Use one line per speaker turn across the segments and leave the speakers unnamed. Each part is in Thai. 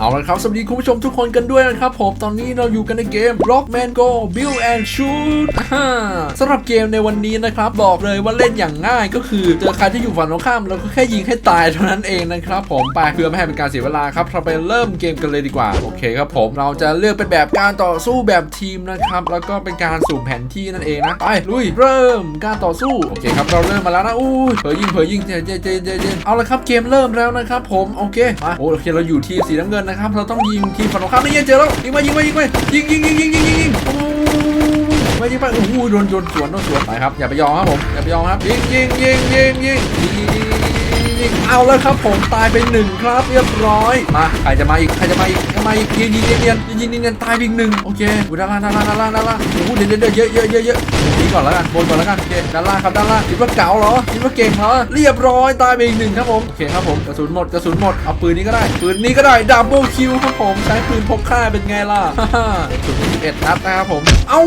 เอาละครับ สวัสดีคุณผู้ชมทุกคนกันด้วยนะครับผม ตอนนี้เราอยู่กันในเกม Rockman Go Build and Shoot สำหรับเกมในวันนี้นะครับ บอกเลยว่าเล่นอย่างง่ายก็คือ เจอใครที่อยู่ฝั่งตรงข้ามเราก็แค่ยิงให้ตายเท่านั้นเองนะครับผม ไปเพื่อไม่ให้เป็นการเสียเวลาครับ เราไปเริ่มเกมกันเลยดีกว่า โอเคครับผม เราจะเลือกเป็นแบบการต่อสู้แบบทีมนะครับ แล้วก็เป็นการสุ่มแผนที่นั่นเองนะ ไปลุย เริ่มการต่อสู้ โอเคครับ เราเริ่มมาแล้วนะ อู้ยเผยยิงเผยยิงเจเจเจเจเจเอาละครับ เกมเริ่มแล้วนะครับผม โอเค มา โอเค เราอยู่ทีมสีน้ำเงินนะครับ เราต้องยิงทีมฝั่งตรงข้ามนี่เจอแล้วยิงมายิงมายิงมายิงยิงยิงยิงยิงยิงยิงโอ้ไม่ยิงไปโอ้โหโดนโดนสวนโดนสวนไปครับอย่าไปยอมครับผมอย่าไปยอมครับยิงยิงยิงยิงยิงยิงเอาแล้วครับผมตายไปหนึ่งครับเรียบร้อยมาใครจะมาอีกใครจะมาอีก มาอีกยิงยิงเนียนยิงเนียนตายอีกหนึ่งโอเคอุ้ยด้านล่างด้านล่างด้านล่างด้านล่างโอ้โหเดี๋ยวเดี๋ยวเยอะเยอะเยอะเยอะนี่ก่อนแล้วกันบนก่อนแล้วกันโอเคด้านล่างครับด้านล่างคิดว่าเก๋าเหรอคิดว่าเก่งเหรอเรียบร้อยตายไปอีกหนึ่งครับผมโอเคครับผมกระสุนหมดกระสุนหมดเอาปืนนี้ก็ได้ปืนนี้ก็ได้ดับเบิลคิวครับผมใช้ปืนพกฆ่าเป็นไงล่ะศูนย์สิบเอ็ดนัดนะครับผมเอ้า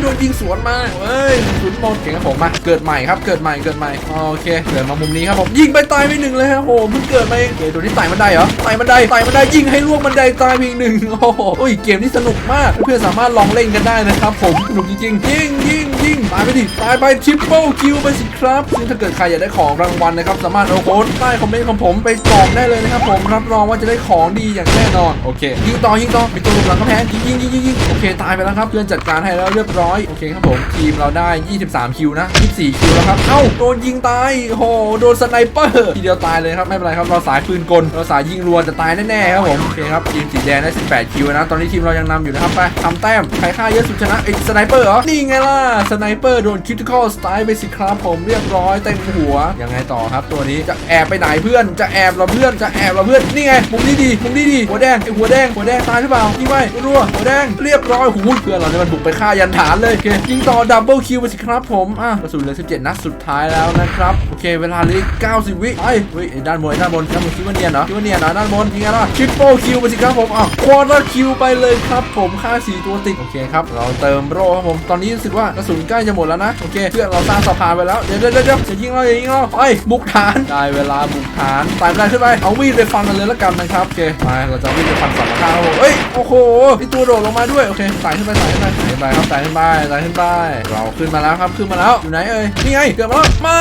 โดนยิงสวนมาเฮ้ยศูนย์หมดเก่งครับผมมาเกิดใหม่ครับเกิดใหม่เกิดใหม่โอเคเกิดมามุมนี้ครับผมยิงไปตายไปหนึ่งเลยครับผมเพิ่งเกิดมาเงดี๋ยวโดนที่ไต่บันไดเหรอไต่บันไดไต่บันไดยิงให้ล่วงบันไดตายอีกหนึ่งโอ้โหโอ้ยเกมนี้สนุกมาก เพื่อนสามารถลองเล่นกันได้นะครับผมสนุกจริงๆยิงยิง งตายไปดิตายไปทริปเปิลคิวไปสิครับซึ่งถ้าเกิดใครอยากได้ของรางวัลนะครับ สามารถเอาโค้ดใต้คอมเมนต์ของผมไปกรอกได้เลยนะครับผมรับรองว่าจะได้ของดีอย่างแน่นอนโอเคยิงต่อยิงต่อมีตัวหลบหลังกำแพงยิงยิงยิงยิงยิงโอเคตายไปแล้วครับเพื่อนจัดการให้แล้วเรียบร้อยโอเคครับผมทีมเราได้ 23 คิวนะ 24 คิวแล้วครับเอ้าโดนยิงตายโอ้โหโดนสไนเปอร์ทีเดียวตายเลยครับไม่เป็นไรครับเราสายปืนกลเราสายยิงรัวจะตายแน่ๆครับผมโอเคครับทีมสีแดงได้ 18 คิวนะ ตอนนี้ทีมเรายังนำอยู่นะครับไปทำแต้มใครฆ่าเยอะสุดชนะไอ้สไนเปอร์เหรอนี่ไงล่ะสไนนเปอร์โดนคิติคอลสไตล์ไปสิครับผมเรียบร้อยเต็มหัวยังไงต่อครับตัวนี้จะแอบไปไหนเพื่อนจะแอบเราเพื่อนจะแอบเราเพื่อนนี่ไงมุมนี้ดีมุมนี้ดีหัวแดงไอหัวแดงหัวแดงตายหรือเปล่ายิงไปรัวหัวแดงเรียบร้อยหูเพื่อนเราเนี่ยมันบุกไปฆ่ายันฐานเลยโอเคยิงต่อดับเบิลคิวไปสิครับผมอะกระสุนเหลือ17นัดสุดท้ายแล้วนะครับโอเค เวลาเหลืออีก90 วิไปเฮ้ยไอ้ด้านบนด้านบนด้านบนคิดว่าเนียนเหรอคิดว่าเนียนเหรอด้านบนยิงไงล่ะทริปเปิลคิวไปสิครับผมอะควอเตอร์คิวไปเลยครับผมฆ่าสี่ตัวติดโอเคครับเราเติมโร่ครับผมตอนนี้รู้สึกว่ากระสุนใกล้จะหมดแล้วนะ โอเค เพื่อนเราสร้างสะพานไปแล้ว เดี๋ยวเดี๋ยวเดี๋ยวอย่ายิงเราอย่ายิงเราไปบุกฐาน ได้เวลาบุกฐานตายไปได้ขึ้นไป เอามีดไปฟันกันเลยละกันนะครับ โอเคมาเราจะเอามีดไปฟันฝั่งข้างครับผมเฮ้ย โอ้โหมีตัวโดดลงมาด้วย โอเคตายขึ้นไปตายขึ้นไปตายขึ้นไปครับตายขึ้นไปตายขึ้นไป เราขึ้นมาแล้วครับ ขึ้นมาแล้ว อยู่ไหนเอ่ย นี่ไง เกือบมาแล้ว ไม่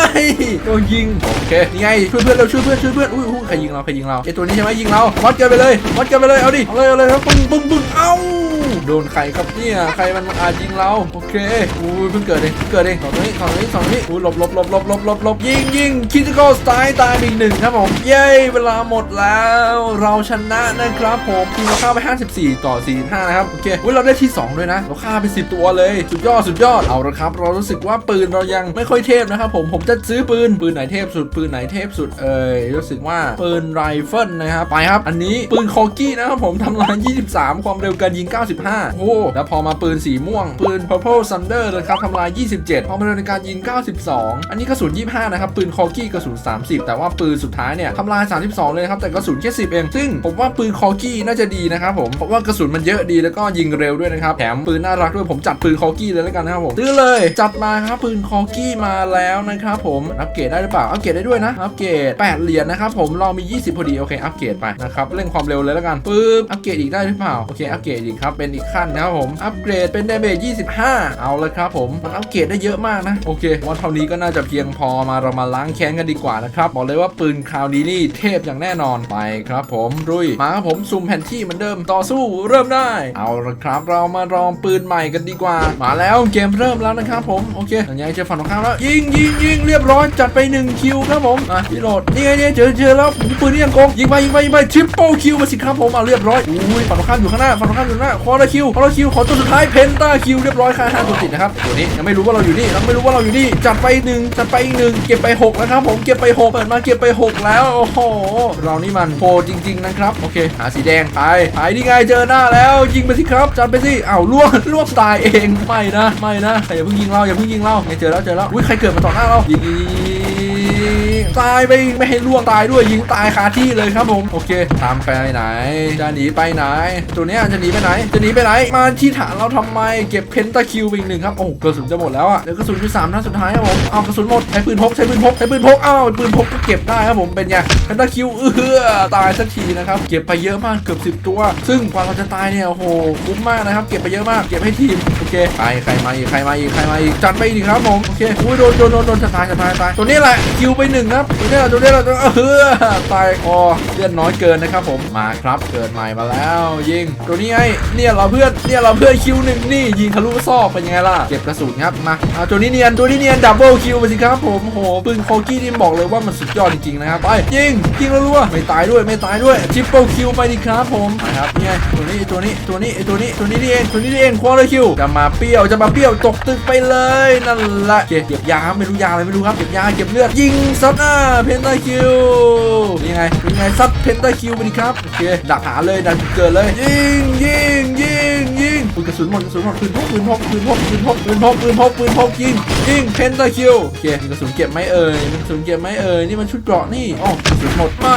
โดนยิง โอเค นี่ไงช่วยเพื่อนเราช่วยเพื่อนช่วยเพื่อนอุ้ยอุ้ยใครยิงเราใครยิงเราไอตัวนี้ใช่ไหมยิงเราวัดกันไปเลยวัดกันไปเลย เอาดิ เอาเลยเอาเลยครับปึ้งปึ้งปึ้งเอ้า โดนใครครับเนี่ยใครมันอาจยิงเราโอเคอุ้ยเพิ่งเกิดเองเพิ่งเกิดเองสองนี้สองนี้สองนี้อุ้ยหลบหลบหลบหลบหลบหลบหลบยิงยิงคิติคอลสไตล์ตายอีกหนึ่งครับผมเย้เวลาหมดแล้ว เราชนะนะครับผมทีมเราฆ่าไป 54 ต่อ 45 นะครับโอเคอุ้ยเราได้ที่ 2 ด้วยนะ เราฆ่าไป 10 ตัวเลย สุดยอดสุดยอดเอาละครับ เรารู้สึกว่าปืนเรายังไม่ค่อยเทพนะครับผมผมจะซื้อปืนปืนไหนเทพสุดปืนไหนเทพสุดเอ่ยรู้สึกว่าปืนไรเฟิลนะครับไปครับ อันนี้ปืนคอกี้นะครับผมทำลาย 23 ความเร็วการยิง 95โอ้ แล้วพอมาปืนสีม่วง ปืน Purple Thunder นะครับทำลาย 27ความเร็วในการยิง 92 อันนี้กระสุน 25 นะครับ ปืนคอกี้กระสุน 30 แต่ว่าปืนสุดท้ายเนี่ยทำลาย 32 เลยครับ แต่กระสุนแค่ 10 เอง ซึ่งผมว่าปืนคอกี้น่าจะดีนะครับผม เพราะว่ากระสุนมันเยอะดีแล้วก็ยิงเร็วด้วยนะครับ แถมปืนน่ารักด้วย ผมจัดปืนคอกี้เลยแล้วกันนะครับผมซื้อเลย จัดมาครับปืนคอกี้มาแล้วนะครับผมอัปเกรดได้หรือเปล่าอัปเกรดได้ด้วยนะอัปเกรด8เหรียญนะครับผมเรามี 20 พอดีโอเคอัปเกรดไปนะครับเร่งความเร็วเลยแล้วกันปึ๊บอัปเกรดอีกได้หรือเปล่าโอเคอัปเกรดอีกครับเป็นอีกขั้นนะครับผม อัปเกรดเป็นดาเมจ25 เอาเลยครับผมมันอัปเกรดได้เยอะมากนะ โอเควันเท่านี้ก็น่าจะเพียงพอมาเรามาล้างแค้นกันดีกว่านะครับ บอกเลยว่าปืนคราวนี้นี่เทพอย่างแน่นอนไปครับผมรุยมาครับผมซุ่มแผนที่เหมือนเดิมต่อสู้เริ่มได้ เอาละครับ เรามาลองปืนใหม่กันดีกว่า มาแล้วเกมเริ่มแล้วนะครับผมโอเคยังไงเจอฝั่งตรงข้ามแล้วยิงยิงยิงเรียบร้อยจัดไป1คิวครับผมอะพี่โหลดนี่ไงเนี่ยเจอเจอแล้วปืนนี่ยังโกงยิงไปยิงไปยิงไปทริปเปิลคิวมาสิครับผมเอาเรียบร้อยอุ้ยฝั่งตรงข้ามอยู่ข้างหน้าฝั่งตรงข้ามอยู่ข้างหน้าคอร์คิวคอร์คิวขอตัวสุดท้ายเพนต้าคิวเรียบร้อยค่าห้าตัวติดนะครับตัวนี้ยังไม่รู้ว่าเราอยู่นี่เราไม่รู้ว่าเราอยู่นี่จัดไปหนึ่งจัดไปอีกหนึ่งเก็บไปหกแล้วครับผมเก็บไปหกเปิดมาเก็บไปหกแล้วโอ้โหเรานี่มันโหจริง ๆ นะครับ โอเค หาสีแดงไปไปนี่ไงเจอหน้าแล้วยิงไปสิครับจัดไปสิอ้าวล่วงล่วงตายเองไม่นะไม่นะอย่าเพิ่งยิงเราอย่าเพิ่งยิงเราไม่เจอแล้วเจอแล้วอุ้ยใครเกิดมาต่อหน้าเรายิง ตายไปไม่ให้ล่วงตายด้วยยิงตายคาที่เลยครับผมโอเคตามไปไหน จะหนีไปไหน ตัวเนี้ยจะหนีไปไหน จะหนีไปไหน มาที่ฐานเราทำไมเก็บเพนตาคิวไปอีกหนึ่งครับโอ้กระสุนจะหมดแล้วอะเหลือกระสุนอยู่สามนัดสุดท้ายครับผมเอากระสุนหมดใช้ปืนพกใช้ปืนพกใช้ปืนพกอ้าวปืนพกก็เก็บได้ครับผมเป็นไงเพนตาคิวเออตายสักทีนะครับเก็บไปเยอะมากเกือบสิบ10ตัว ซึ่งกว่าเราจะตายเนี่ยโอ้โหคุ้มมากนะครับเก็บไปเยอะมากเก็บให้ทีมโอเคไปใครมาอีกใครมาอีกใครมาอีกจัดไปอีกครับผมโอเคอุ้ยโดนโดนโดนโดนจะตายจะตายตายตัวนี้แหละคิวไปหนึ่งนะครับตัวนี้แหละตัวนี้แหละตัวเออตายอ๋อเลือดน้อยเกินนะครับผมมาครับเกิดใหม่มาแล้ว ยิงตัวนี้ไงเนี่ยเราเพื่อนเนี่ยเราเพื่อนคิวหนึ่งนี่ยิงทะลุซอกเป็นยังไงล่ะเก็บกระสุนครับมาเอาตัวนี้เนียนตัวนี้เนียนดับเบิลคิวไปสิครับผมโหปืนโคกี้นี่บอกเลยว่ามันสุดยอดจริงๆนะครับไปยิงยิงรัวๆไม่ตายด้วยไม่ตายด้วยทิปเปิลคิวไปดิครับผมนะครับเนี่ยตัวนี้ตัวนี้ตัวนี้ตัวนี้ตัวนี้นี่เองตัวนี้นี่เองควอเตอร์คิวจะมาเปรี้ยวจะมาเปรี้ยวตกตึกไปเลยนั่นแหละเก็บยาครับไม่รู้ยาอะไรไม่รู้ครับเก็บยาเก็บเลือดยิงซับหน้าเพนตาคิวยังไงยังไงซับเพนตาคิวไปดิครับโอเคดักหาเลยดักเกิดเลยยิงยิงยิง ปืนกระสุนหมดกระสุนหมดปืนพกปืนพกปืนพกปืนพกปืนพกปืนพกปืนพกยิงยิงเพนตาคิวโอเคมีกระสุนเก็บไหมเอ่ยมีกระสุนเก็บไหมเอ่ยนี่มันชุดเกราะนี่อ๋อกระสุนหมดไม่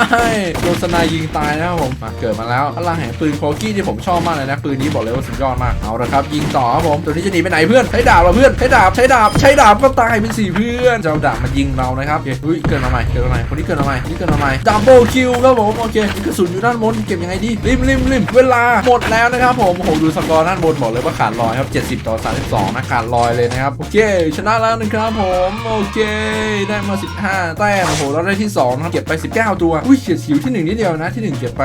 โดนสนายยิงตายนะครับผมมาเกิดมาแล้วพลังแห่งปืนโคกี้ที่ผมชอบมากเลยนะปืนนี้บอกเลยว่าสุดยอดมากเอาละครับ ยิงต่อครับผมตัวนี้จะหนีไปไหนเพื่อนใช้ดาบเหรอเพื่อนใช้ดาบใช้ดาบใช้ดาบก็ตายเป็นสี่เพื่อนจะเอาดาบมายิงเรานะครับโอเคอุ้ยเกิดมาใหม่เกิดมาใหม่คนนี้เกิดมาใหม่นนี้เกิดมาใหม่ดับเบิลคิวครับผมโอเคกระสุนอยู่ด้านบนเก็บยังไงดีริมริมริมเวลาหมดแล้วนะครับผมโอ้โหดูสกอร์ด้านบนบอกเลยว่าขาดลอยครับ 70 ต่อ 32 นะขาดลอยเลยนะครับ โอเค ชนะแล้วนะครับผม โอเค ได้มา 15 แต้มโอ้โหเราได้ที่2นะครับเก็บไป 19 ตัว อุ้ยเฉียดฉิวที่ 1 นิดเดียวนะที่ 1 เก็บไป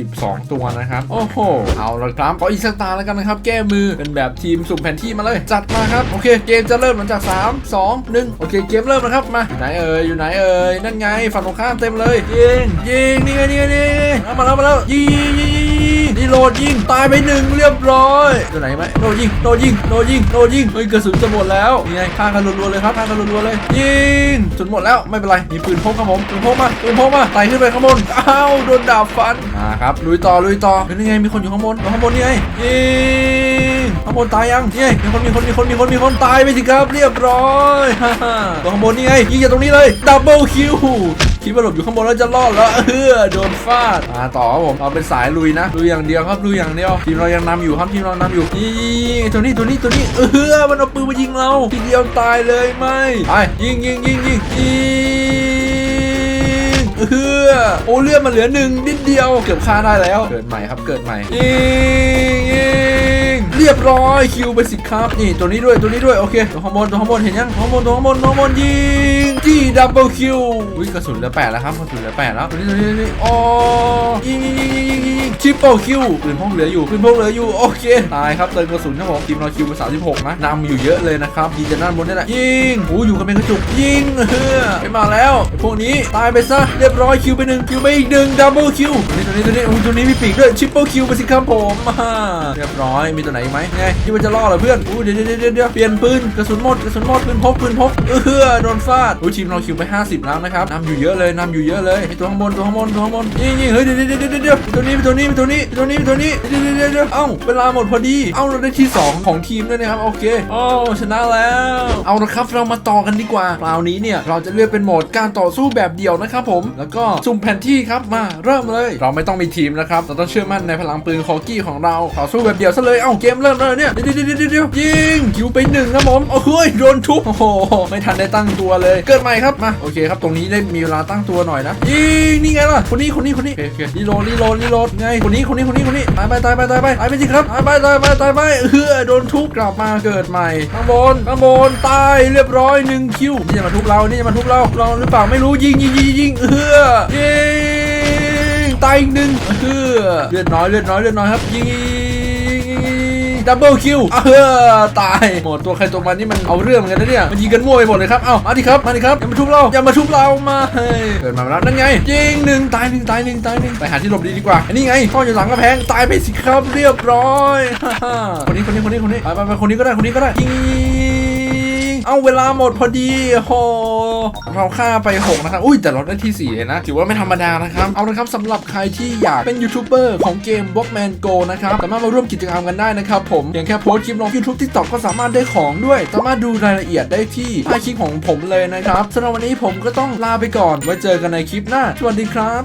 22 ตัวนะครับ โอ้โห เอาละครับขออีกสักตาแล้วกันนะครับ แก้มือเป็นแบบทีมสุ่มแผนที่มาเลย จัดมาครับ โอเค เกมจะเริ่มหลังจาก 3 2 1 โอเค เกมเริ่มนะครับ มาอยู่ไหนเอ่ยอยู่ไหนเอ่ยนั่นไงฝั่งตรงข้ามเต็มเลยยิงยิงนี่ไงนี่ไงนี่ไงเอามาแล้วมาแล้วยิงยิงี่โหลดยิงตายไปหนึ่งเรียบร้อยตัวไหนไหมโดนยิงโดนยิงโดนยิงโดนยิงเฮ้ยกระสุนจะหมดแล้วนี่ไงฆ่ากันรัวๆเลยครับฆ่ากันรัวๆเลย ยิงจนหมดแล้วไม่เป็นไรมีปืนพกครับผมปืนพกมาปืนพกมาไต่ขึ้นไปข้างบนอ้าวโดนดาบฟันมาครับลุยต่อลุยต่อเฮ้ยนี่ไงมีคนอยู่ข้างบนอยู่ข้างบนนี่ไงยิงข้างบนตายยังนี่ไงมีคนมีคนมีคนมีคนมีคนตายไปสิครับเรียบร้อยฮ่าฮ่าตัวข้างบนนี่ไงยิงจากตรงนี้เลยดับเบิลคิว คิดว่าหลบอยู่ข้างบนแล้วจะรอดแล้วเออโดนฟาดมาต่อครับผมเราเป็นสายลุยนะลุยอย่างเดียวครับลุยอย่างเดียวทีมเรายังนำอยู่ครับทีมเรานำอยู่ยิงตัวนี้ตัวนี้ตัวนี้เออมันเอาปืนมายิงเราทีเดียวตายเลยไม่ไปยิงยิงยิงยิงยิงเออโอเลือดมันเหลือหนึ่งนิดเดียวเกือบฆ่าได้แล้วเกิดใหม่ครับเกิดใหม่ยิงยิง เรียบร้อยคิวไปสิครับนี่ตัวนี้ด้วยตัวนี้ด้วยโอเคตัวข้างบนตัวข้างบนเห็นยังตัวข้างบนตัวข้างบนตัวข้างบนยิงที่ดับเบิลคิวอุ้ยกระสุนเหลือแปดแล้วครับกระสุนเหลือแปดแล้วตัวนี้ตัวนี้ตัวนี้อ๋อยิงยิงยิงยิงยิงยิงทริปเปิลคิวปืนพกเหลืออยู่ปืนพกเหลืออยู่โอเคตายครับเติมกระสุนครับผมทีมเราคิวไป36นะนำอยู่เยอะเลยนะครับยิงจากด้านบนนี่แหละยิงโอ้อยู่กันเป็นกระจุกยิงเฮ้อไปมาแล้วพวกนี้ตายไปซะเรียบร้อยคิวไปหนึ่งคิวไปอีกหนึ่งดับเบิลคิวตัวนี้ตัวนี้ตัวนี้ตัวนี้มีปีกด้วยทริปเปิลคิวไปสิครับผมอ่าเรียบร้อยมีตัวไหนอีกไหมไงที่มันจะล่อเหรอเพื่อนอู้เดี๋ยวเดี๋ยวเดี๋ยวเดี๋ยวเปลี่ยนปืนกระสุนหมดกระสุนหมดปืนพกปืนพกเออโดนฟาดอุ้ทีมเราคิวไป 50แล้วนะครับนำอยู่เยอะเลยนำอยู่เยอะเลยตัวข้างบนตัวข้างบนตัวข้างบนยิงยิงเฮ้ยเดี๋ยวเดี๋ยวเดี๋ยวเดี๋ยวตัวนี้ตัวนี้ตัวนี้ตัวนี้ตัวนี้เดี๋ยวเดี๋ยวเดี๋ยวเอ้าเวลาหมดพอดี เอ้าเราได้ที่ 2 ของทีมด้วยนะครับโอเคโอ้ชนะแล้ว เอาละครับเรามาต่อกันดีกว่าคราวนี้เนี่ยเราจะเลือกเป็นโหมดการต่อสู้แบบเดี่ยวนะครับผมแล้วก็สุ่มแผนที่ครับมาเริ่มเลย เราไม่ต้องมีทีมนะครับเราต้องเชื่อมั่นในพลังปืนคอกี้ของเราต่อสู้แบบเดี่ยวซะเลยเอ้าเกมเริ่มเลยเนี่ยเดี๋ยวเดี๋ยวเดี๋ยวเดี๋ยวเดี๋ยวยิงคิวไปหนึ่งครับผมโอ้โหโดนทุบโอ้โหไม่ทันได้ตั้งตัวเลย เกิดใหม่ครับมาโอเคครับตรงนี้ได้มีเวลาตั้งตัวหน่อยนะยิงนี่ไงล่ะคนนี้คนนี้คนนี้โอเคโอเครีโหลดรีโหลดรีโหลดไงคนนี้คนนี้คนนี้คนนี้ตายไปตายไปตายไปตายไปสิครับตายไปตายไปตายไปเฮ้อโดนทุบกลับมาเกิดใหม่ข้างบนข้างบนตายเรียบร้อยหนึ่งคิวนี่จะมาทุบเรานี่จะมาทุบเราเราหรือเปล่าไม่รู้ยิงยิงยิงยิงเฮ้อยิงตายอีกหนึ่งเฮ้อเลือดน้อยเลือดน้อยเลือดน้อยครับยิง ดับเบิลคิวเออตายหมดตัวใครตัวมันนี่มันเอาเรื่องเหมือนกันนะเนี่ยมันยิงกันมั่วไปหมดเลยครับเอ้ามาดิครับมาดิครับอย่ามาทุบเราอย่ามาทุบเรามาเฮ้ยเกิดมาแล้วนั่นไงยิงหนึ่งตายหนึ่งตายหนึ่งตายหนึ่งไปหาที่หลบดีดีกว่าอันนี้ไงพ่ออยู่หลังกระแพงตายไปสิครับเรียบร้อยคนนี้คนนี้คนนี้คนนี้ไปไปไปคนนี้ก็ได้คนนี้ก็ได้ยิงเอาเวลาหมดพอดีโอ้โห เราฆ่าไป 6 นะครับ อุ้ยแต่เราได้ที่ 4 เลยนะ ถือว่าไม่ธรรมดานะครับ เอาละครับสำหรับใครที่อยากเป็นยูทูบเบอร์ของเกม Blockman Go นะครับ สามารถมาร่วมกิจกรรมกันได้นะครับผมอย่างแค่โพสต์คลิปลง YouTube TikTok ก็สามารถได้ของด้วย สามารถดูรายละเอียดได้ที่ใต้คลิปของผมเลยนะครับสำหรับวันนี้ผมก็ต้องลาไปก่อนไว้เจอกันในคลิปหน้าสวัสดีครับ